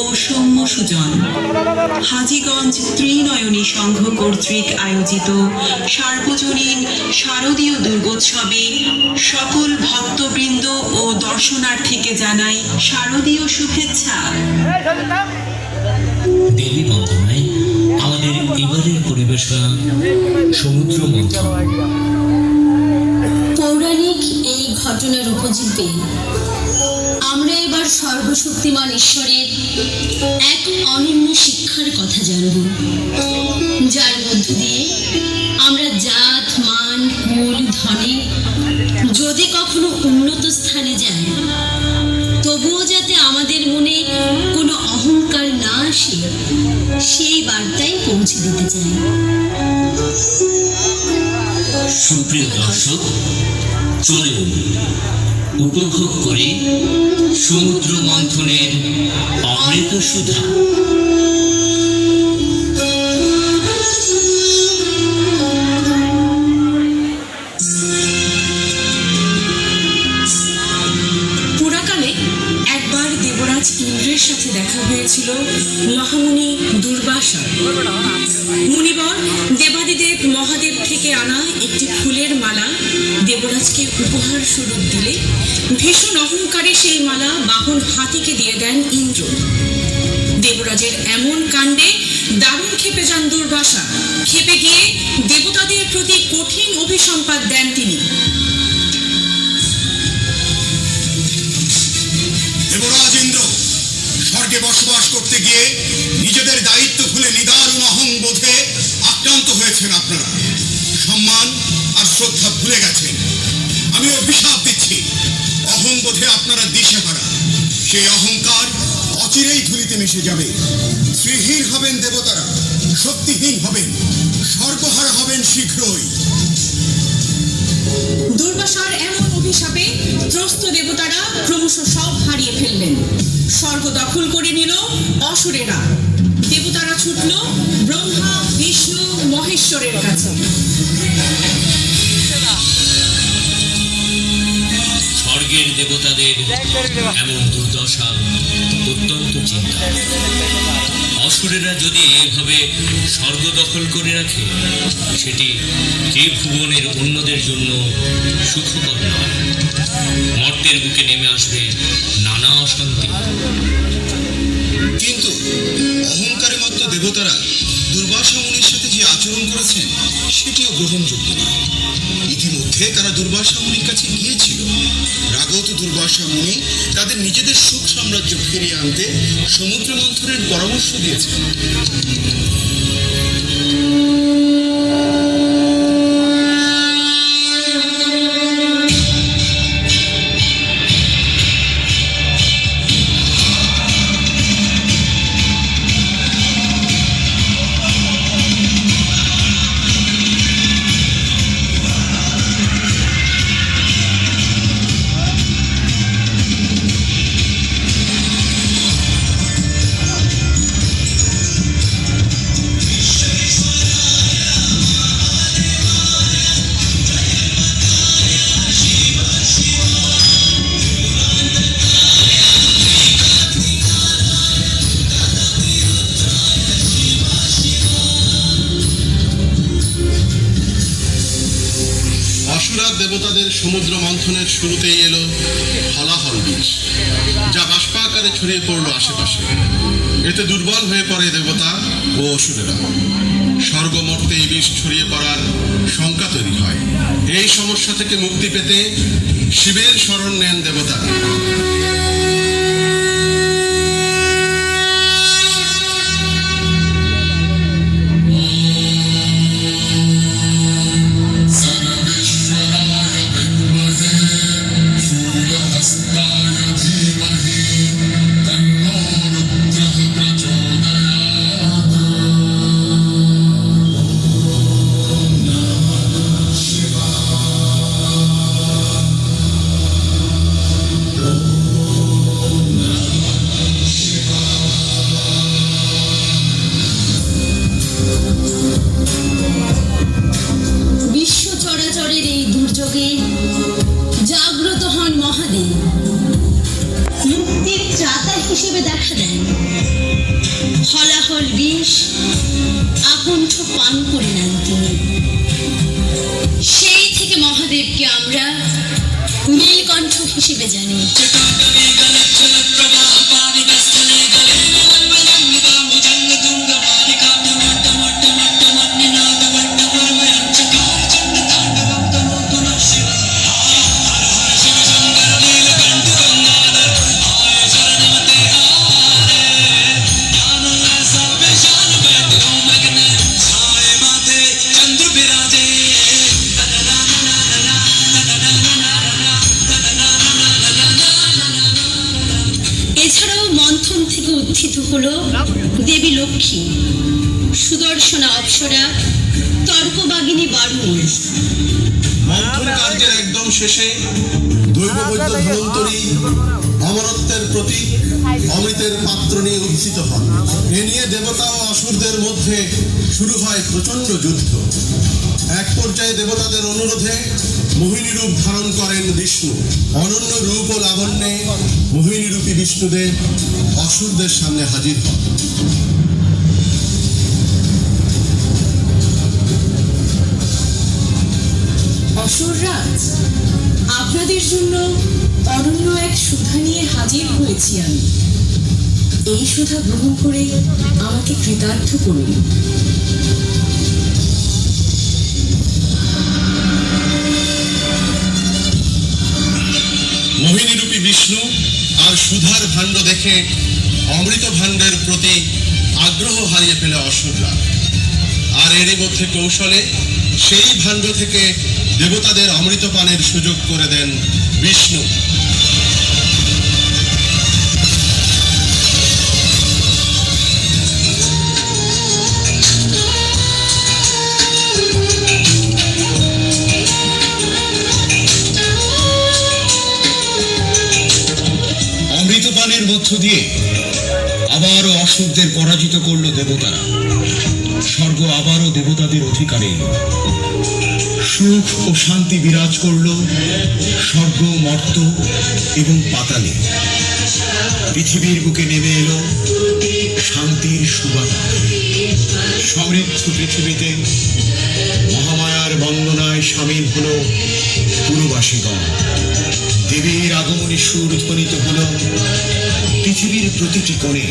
ও সৌম্য সুজন। হাজীগঞ্জ ত্রিনয়নী সংঘ কর্তৃক আয়োজিত সার্বজনীন শারদীয় দুর্গোৎসবে সকল ভক্তবৃন্দ ও দর্শনার্থীকে জানাই শারদীয় শুভেচ্ছা। দেবী বন্দনায় আমাদের এবারের পরিবেশনা সমুদ্র মন্থন। পৌরাণিক ঘটনার উপজীব্যে আমরা এবার সর্বশক্তিমান ঈশ্বরের এক অনন্য শিক্ষার কথা জানব, যার মধ্য দিয়ে আমরা জাত, মান, কুল, ধনে যদি কখনো উন্নত স্থানে যাই, তবুও যাতে আমাদের মনে কোনো অহংকার না আসে, সেই বার্তায় পৌঁছে দিতে চাই। সুপ্রিয় দর্শক চলুন উপভোগ করি সমুদ্র মন্থনের অমৃত সুধা। সাথে দেখা হয়েছিল মহামুনি দুর্বাসার মুনিবর দেবাদিদেব মহাদেব থেকে আনা দেবরাজকে উপহার স্বরূপ দিলে ভীষণ অহংকারে সেই মালা বাহন হাতিকে দিয়ে দেন ইন্দ্র। দেবরাজের এমন কাণ্ডে দারুণ ক্ষেপে যান দুর্বাসা। ক্ষেপে গিয়ে দেবতাদের প্রতি কঠিন অভিসম্পাদ দেন তিনি। দেবরাজ ইন্দ্র, স্বর্গে বসবাস করতে গিয়ে নিজেদের দায়িত্ব ভুলে নিদারুণ অহংবোধে আক্রান্ত হয়েছেন আপনারা। সম্মান আর শ্রদ্ধা ভুলে গেছেন। আমি অভিশাপ দিচ্ছি। অহংবোধে আপনারা দিশেহারা সেই অহংকার অচিরেই ধুলিতে মিশে যাবে। শ্রীহীন হবেন দেবতারা, শক্তিহীন হবেন সর্বহারা হবেন শীঘ্রই। দুর্বাসার এমন অভিশাপে ত্রস্ত দেবতারা ক্রমশ সব হারিয়ে ফেললেন। স্বর্গ দখল করে নিল অসুরেরা। দেবতারা ছুটল ব্রহ্মা, বিষ্ণু, মহেশ্বরের কাছে। দেবতাদের এমন দুর্দশা অত্যন্ত চিন্তা। অসুরেরা যদি এভাবে স্বর্গ দখল করে রাখে, সেটি ত্রিভুবনের অন্যদের জন্য সুখকর নয়। মর্তের বুকে নেমে আসবে নানা অশান্তি। কিন্তু অহংকারে মাত্র দেবতারা দুর্বাসা মুনির সাথে যে আচরণ করেছেন, সেটিও গ্রহণযোগ্য নয়। ইতিমধ্যে তারা দুর্বাসা মুনির কাছে গিয়েছিল। রাগত দুর্বাসা মুনি তাদের নিজেদের সুখ সাম্রাজ্য ফিরিয়ে আনতে সমুদ্র মন্থনের পরামর্শ দিয়েছেন। সমুদ্র মন্থনের শুরুতেই এলো হলাহল বীজ, যা বাষ্প আকারে ছড়িয়ে পড়ল আশেপাশে। এতে দুর্বল হয়ে পড়ে দেবতা ও অসুরেরা। স্বর্গমর্তে এই বিষ ছড়িয়ে পড়ার শঙ্কা তৈরি হয়। এই সমস্যা থেকে মুক্তি পেতে শিবের শরণ নেন দেবতা। চরাচরের এই দুর্যোগে জাগ্রত হন মহাদেব। মুক্তির ত্রাতা হিসেবে দেখা দেখা দেন। হলাহল বিষ আকণ্ঠ পান করে নেন তিনি। সেই থেকে মহাদেবকে আমরা নীলকণ্ঠ হিসেবে জানি। হলো দেবী লক্ষ্মী। সুদর্শনা অপ্সরা, তর্কবাগিনী বারুণী মন্থন একদম শেষে দৈববৈদ্য অমরত্বের প্রতীক অমৃতের পাত্র নিয়ে উত্থিত হন। এ নিয়ে দেবতা ও অসুরদের মধ্যে শুরু হয় প্রচণ্ড যুদ্ধ। এক পর্যায়ে দেবতাদের অনুরোধে মোহিনী রূপ ধারণ করেন বিষ্ণু। অনন্য রূপ ও লাবণ্যে মোহিনী রূপী বিষ্ণুদেব অসুরদের সামনে হাজির হন। অসুররাজ আপনাদের জন্য অনন্য এক সুধা নিয়ে হাজির হয়েছি আমি। এই সুধা গ্রহণ করে আমাকে কৃতার্থ করুন। মোহিনী রূপী বিষ্ণু আর সুধার ভাণ্ড দেখে অমৃত ভাণ্ডের প্রতি আগ্রহ হারিয়ে ফেলে অসুররা। আর এরই মধ্যে কৌশলে সেই ভাণ্ড থেকে দেবতাদের অমৃত পানের সুযোগ করে দেন বিষ্ণু। অমৃতপানের মধ্য দিয়ে আবারও অসুরদের পরাজিত করল দেবতারা। স্বর্গ আবারও দেবতাদের অধিকারে সুখ ও শান্তি বিরাজ করল, স্বর্গ মর্ত এবং পাতালে। পৃথিবীর বুকে নেমে এলো শান্তির সুবাতা সমৃদ্ধ পৃথিবীতে মহামায়ার বন্দনায় সামিল হলো পুরবাসীগণ। দেবীর আগমনী সুর ধ্বনিত হল পৃথিবীর প্রতিটি কোণে।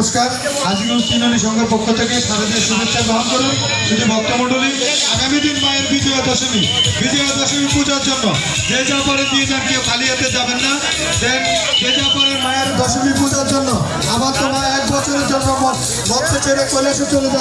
নমস্কার। আজকে উত্তীর্ণী সংঘের পক্ষ থেকে সারাদের শুভেচ্ছা গ্রহণ করুন। শুধু ভক্তমণ্ডলী, আগামী দিন মায়ের বিজয়া দশমী বিজয়া দশমী পূজার জন্য যে যা পরে দিয়ে যান, কেউ খালি হাতে যাবেন না। দেন যে যা পরে মায়ের দশমী পূজার জন্য আমার তো মা এক বছরের জন্য মৎস্য ছেড়ে কলেজে চলে যাচ্ছে।